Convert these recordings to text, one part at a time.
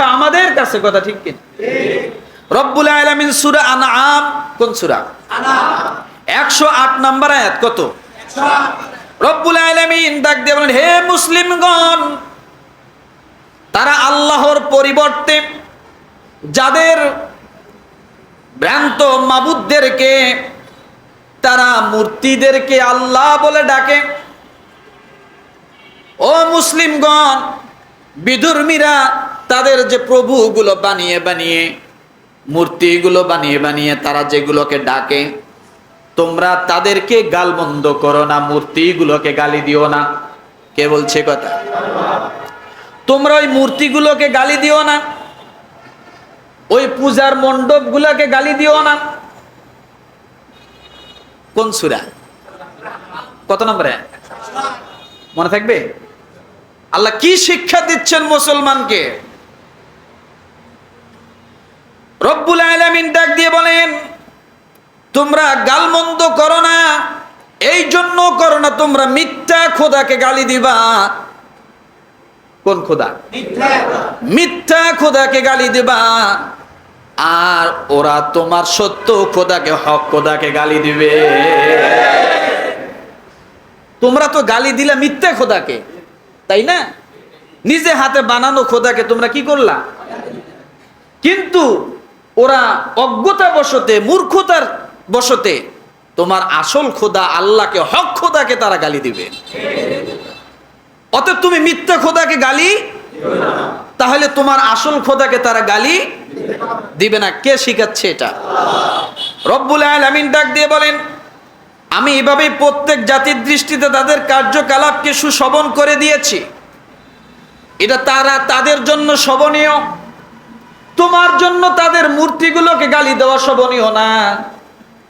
আমাদের কাছে কথা ঠিক কিনা? রব্বুল আলামিন সূরা আনআম কোন সূরা? একশো আট নাম্বার আয়াত, কত? রব্বুল আলামিন ডাক দিয়ে বলেন, হে মুসলিমগণ, তারা আল্লাহর পরিবর্তে যাদের ভ্রান্ত মাবুদদেরকে, তারা মূর্তিদেরকে আল্লাহ বলে ডাকে। ও মুসলিমগণ, বিধর্মীরা তাদের যে প্রভুগুলো বানিয়ে বানিয়ে, মূর্তিগুলো বানিয়ে বানিয়ে তারা যেগুলোকে ডাকে, তোমরা তাদেরকে গালমন্দ করো না, মূর্তিগুলোকে গালি দিও না। কে বলছে কথা? তোমরা ওই মূর্তিগুলোকে গালি দিও না। ওই পূজার মণ্ডপগুলোকে গালি দিও না। কোন সুরা? কত নম্বরে? মনে থাকবে? আল্লাহ কি শিক্ষা দিচ্ছেন মুসলমানকে? রব্বুল আলামিন ডাক দিয়ে বলেন তোমরা গালমন্দ করো না এই জন্য করো না তোমরা মিথ্যা খোদাকে গালি দিবা। কোন খোদা? মিথ্যা খোদাকে গালি দিবা। আর ওরা তোমার সত্য খোদাকে হক খোদাকে গালি দিবে। তোমরা তো গালি দিলে মিথ্যা খোদাকে তাই না? নিজে হাতে বানানো খোদাকে তোমরা কি করলা? কিন্তু ওরা অজ্ঞতা বশতে মূর্খতার বশতে তোমার আসল খোদা আল্লাহকে, হক খোদাকে তারা গালি দিবে। অতএব তুমি মিথ্যা খোদাকে গালি তাহলে তোমার আসল খোদাকে তারা গালি দিবে না। কে শিখাচ্ছে এটা? রব্বুল আলামিন ডাক দিয়ে বলেন, আমি এভাবেই প্রত্যেক জাতির দৃষ্টিতে তাদের কার্যকলাপকে সুশোভন করে দিয়েছি। এটা তারা তাদের জন্য শোভনীয়। তোমার জন্য তাদের মূর্তিগুলোকে গালি দেওয়া শোভনীয় না।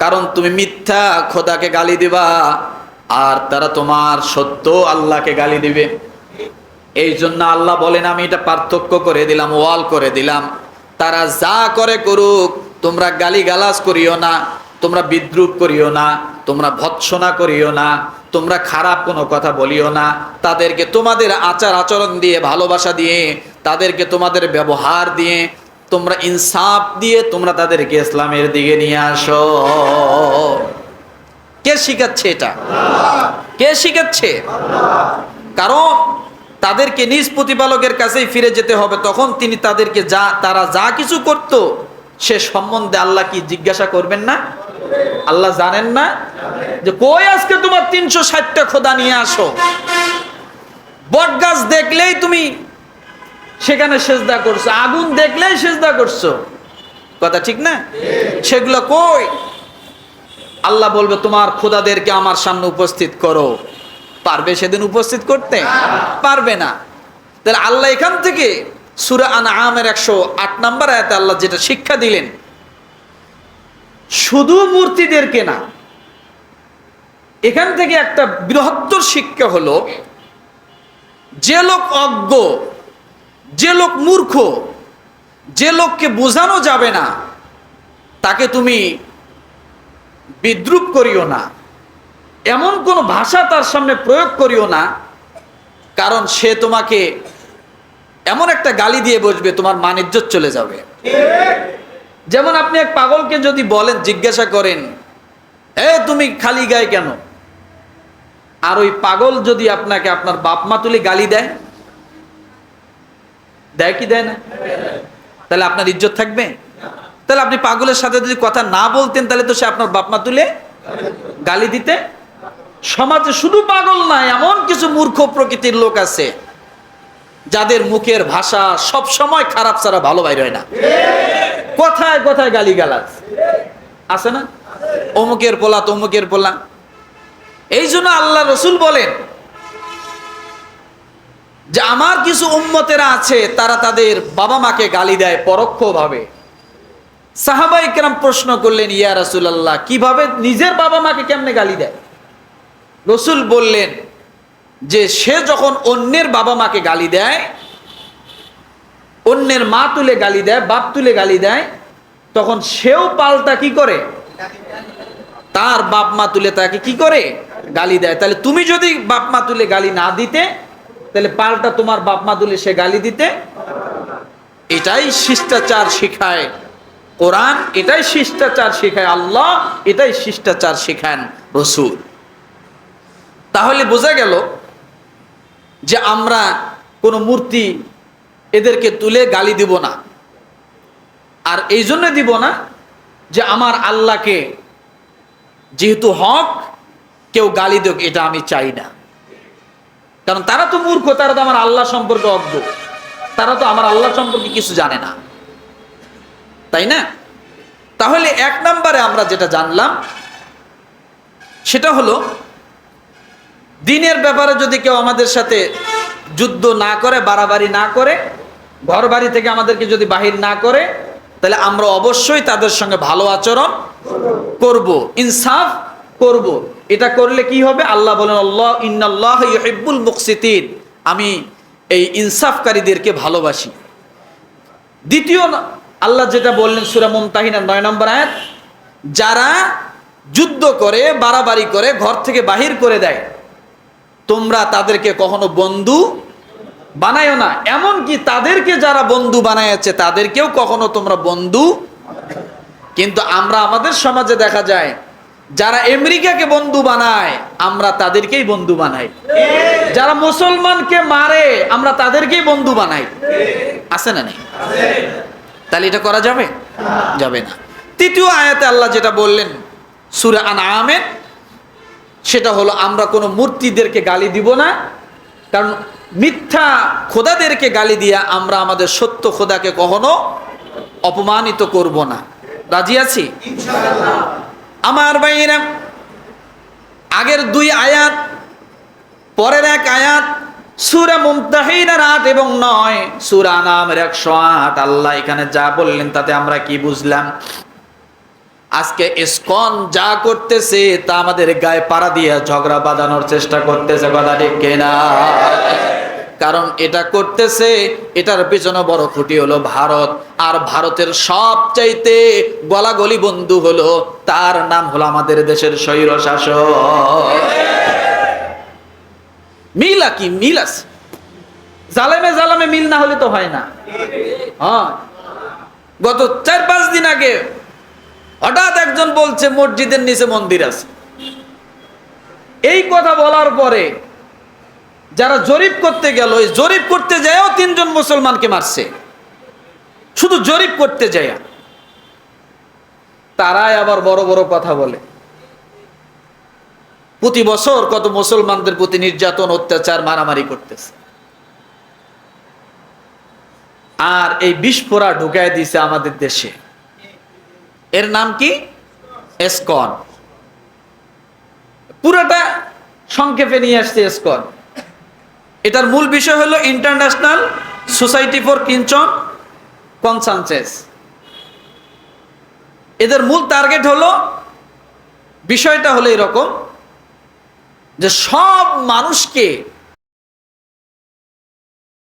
কারণ তুমি মিথ্যা খোদাকে গালি দিবা, আর তারা তোমার সত্য আল্লাহকে গালি দিবে। এই জন্য আল্লাহ বলেন, আমি এটা পার্থক্য করে দিলাম, ওয়াল করে দিলাম। তারা যা করে করুক, তোমরা গালি গালাজ করিও না, তোমরা বিদ্রুপ করিও না, তোমরা ভৎসনা করিও না, তোমরা খারাপ কোনো কথা বলিও না। তাদেরকে তোমাদের আচার আচরণ দিয়ে ভালোবাসা দিয়ে, তাদেরকে তোমাদের ব্যবহার দিয়ে তোমরা ইনসাফ দিয়ে তোমরা তাদেরকে ইসলামের দিকে নিয়ে আসো। কে শিখাচ্ছে এটা? কে শিখাচ্ছে? কারণ তাদেরকে নিজ প্রতিপালকের কাছেই ফিরে যেতে হবে, তখন তিনি তাদেরকে যা, তারা যা কিছু করত, সে সম্বন্ধে আল্লাহ কি জিজ্ঞাসা করবেন না? আল্লাহ জানেন না? যে কই আজকে তোমার তিনশো ষাটটা খোদা নিয়ে আসো? বট গাছ দেখলেই তুমি সেখানে সেজদা করছ, আগুন দেখলেই সেজদা করছ। কথা ঠিক না? সেগুলো কই? আল্লাহ বলবে, তোমার খোদাদেরকে আমার সামনে উপস্থিত করো। পারবে সেদিন উপস্থিত করতে? পারবে না। তাহলে আল্লাহ এখান থেকে সুরা আনা আমের একশো আট নাম্বার আয়াতে আল্লাহ যেটা শিক্ষা দিলেন, শুধু মূর্তিদেরকে না, এখান থেকে একটা বৃহত্তর শিক্ষা হলো, যে লোক অজ্ঞ যে লোক মূর্খ, যে লোককে বোঝানো যাবে না, তাকে তুমি বিদ্রুপ করিও না। এমন কোনো ভাষা তার সামনে প্রয়োগ করিও না, কারণ সে তোমাকে এমন একটা গালি দিয়ে বসবে, তোমার মানিজ্য চলে যাবে। যেমন আপনি এক পাগলকে যদি বলেন, জিজ্ঞাসা করেন, এ, তুমি খালি গায়ে কেন? আর ওই পাগল যদি আপনাকে আপনার বাপ মা তুলে গালি দেয় দেয় কি দেয় না? তাহলে আপনার ইজ্জত থাকবে? তাহলে আপনি পাগলের সাথে যদি কথা না বলতেন, তাহলে তো সে আপনার বাপমা তুলে গালি দিতে। সমাজে শুধু পাগল না, এমন কিছু মূর্খ প্রকৃতির লোক আছে, যাদের মুখের ভাষা সব সময় খারাপ ছাড়া ভালো বাইর হয় না। কথায় কথায় গালি গালাজ আছে না? অমুকের পোলা, তমুকের পোলা। এই জন্য আল্লাহ রসুল বলেন যে আমার কিছু উম্মতেরা আছে, তারা তাদের বাবা মাকে গালি দেয় পরোক্ষভাবে। সাহাবাই কেরাম প্রশ্ন করলেন, ইয়া রাসুলাল্লাহ, কীভাবে নিজের বাবা মাকে কেমনে গালি দেয়? রসুল বললেন যে, সে যখন অন্যের বাবা মাকে গালি দেয়, অন্যের মা তুলে গালি দেয়, বাপ তুলে গালি দেয়, তখন সেও পাল্টা কি করে? তার বাপ মা তুলে তাকে কি করে? গালি দেয়। তাহলে তুমি যদি বাপ মা তুলে গালি না দিতে তাহলে পাল্টা তোমার বাপ মা তুলে সে গালি দিতে? এটাই শিষ্টাচার শেখায় কোরআন, এটাই শিষ্টাচার শেখায় আল্লাহ, এটাই শিষ্টাচার শেখান রসুল। তাহলে বোঝা গেল যে আমরা কোনো মূর্তি এদেরকে তুলে গালি দিব না। আর এই জন্য দিব না যে আমার আল্লাহকে যেহেতু হক, কেউ গালি দেক, এটা আমি চাই না। কারণ তারা তো মূর্খ, তারা তো আমার আল্লাহ সম্পর্কে অজ্ঞ। তারা তো আমার আল্লাহ সম্পর্কে কিছু জানে না। তাই না? তাহলে এক নম্বরে আমরা যেটা জানলাম, সেটা হলো, দিনের ব্যাপারে যদি কেউ আমাদের সাথে যুদ্ধ না করে, বাড়াবাড়ি না করে ঘর বাড়ি থেকে আমাদেরকে যদি বাহির না করে, তাহলে আমরা অবশ্যই তাদের সঙ্গে ভালো আচরণ করব, ইনসাফ করব। এটা করলে কি হবে? আল্লাহ বলেন, আল্লাহ, ইন্নাল্লাহ ইউহিব্বুল মুকসিতিন আমি এই ইনসাফকারীদেরকে ভালোবাসি। দ্বিতীয় আল্লাহ যেটা বললেন সুরা মুমতাহিনার নয় নম্বর আয়াত, যারা যুদ্ধ করে, বাড়াবাড়ি করে, ঘর থেকে বাহির করে দেয়, তোমরা তাদেরকে কখনো বন্ধু বানায়ও না। এমনকি তাদেরকে যারা বন্ধু বানাইছে তাদেরকেও কখনো তোমরা বন্ধু কিন্তু আমরা আমাদের সমাজে দেখা যায় যারা আমেরিকাকে বন্ধু বানায়, আমরা তাদেরকেই বন্ধু বানাই। যারা মুসলমানকে মারে, আমরা তাদেরকেই বন্ধু বানাই। আছে না নেই? তাহলে এটা করা যাবে? যাবে না। তৃতীয় আয়াতে আল্লাহ যেটা বললেন, সুরা আন আমের সেটা হলো, আমরা কোনো মূর্তিদেরকে গালি দিব না, কারণ মিথ্যা খোদাদেরকে গালি দিয়া আমরা আমাদের সত্য খোদাকে কখনো অপমানিত করব না। রাজি আছি? আমার ভাইয়েরা, আগের দুই আয়াত, পরের এক আয়াত, সুরা মুমতাহিনার আট এবং নয়, সুরা নামের একশো আট। আল্লাহ এখানে যা বললেন তাতে আমরা কি বুঝলাম? আজকে ইসকন যা করতেছে তা আমাদের গায়ে পাড়া দিয়ে ঝগড়া বাঁধানোর চেষ্টা করতেছে, কথা ঠিক কিনা? কারণ এটা করতেছে, এটার পেছনে বড় খুঁটি হলো ভারত। আর ভারতের সবচাইতে গলাগলি বন্ধু হলো, তার নাম হলো আমাদের দেশের স্বৈর শাসক। মিল কি? মিল আছে। জালেমে জালামে মিল না হলে তো হয় না। হ্যাঁ। গত চার পাঁচ দিন আগে হঠাৎ একজন বলছে, মসজিদের নিচে মন্দির আছে। এই কথা বলার পরে যারা জরিপ করতে গেল জরিপ করতে যায়ও তিনজন মুসলমানকে মারছে। শুধু জরিপ করতে যায়। তারাই আবার বড় বড় কথা বলে। প্রতি বছর কত মুসলমানদের প্রতি নির্যাতন, অত্যাচার, মারামারি করতেছে। আর এই বিস্ফোরা ঢুকায় দিছে আমাদের দেশে। এর নাম কি? এসকন। পুরোটা সংক্ষেপে নিয়ে আসছে এসকন। এটার মূল বিষয় হলো international society for Krishna consciousness. এদের মূল টার্গেট হলো, বিষয়টা হলো এরকম যে সব মানুষকে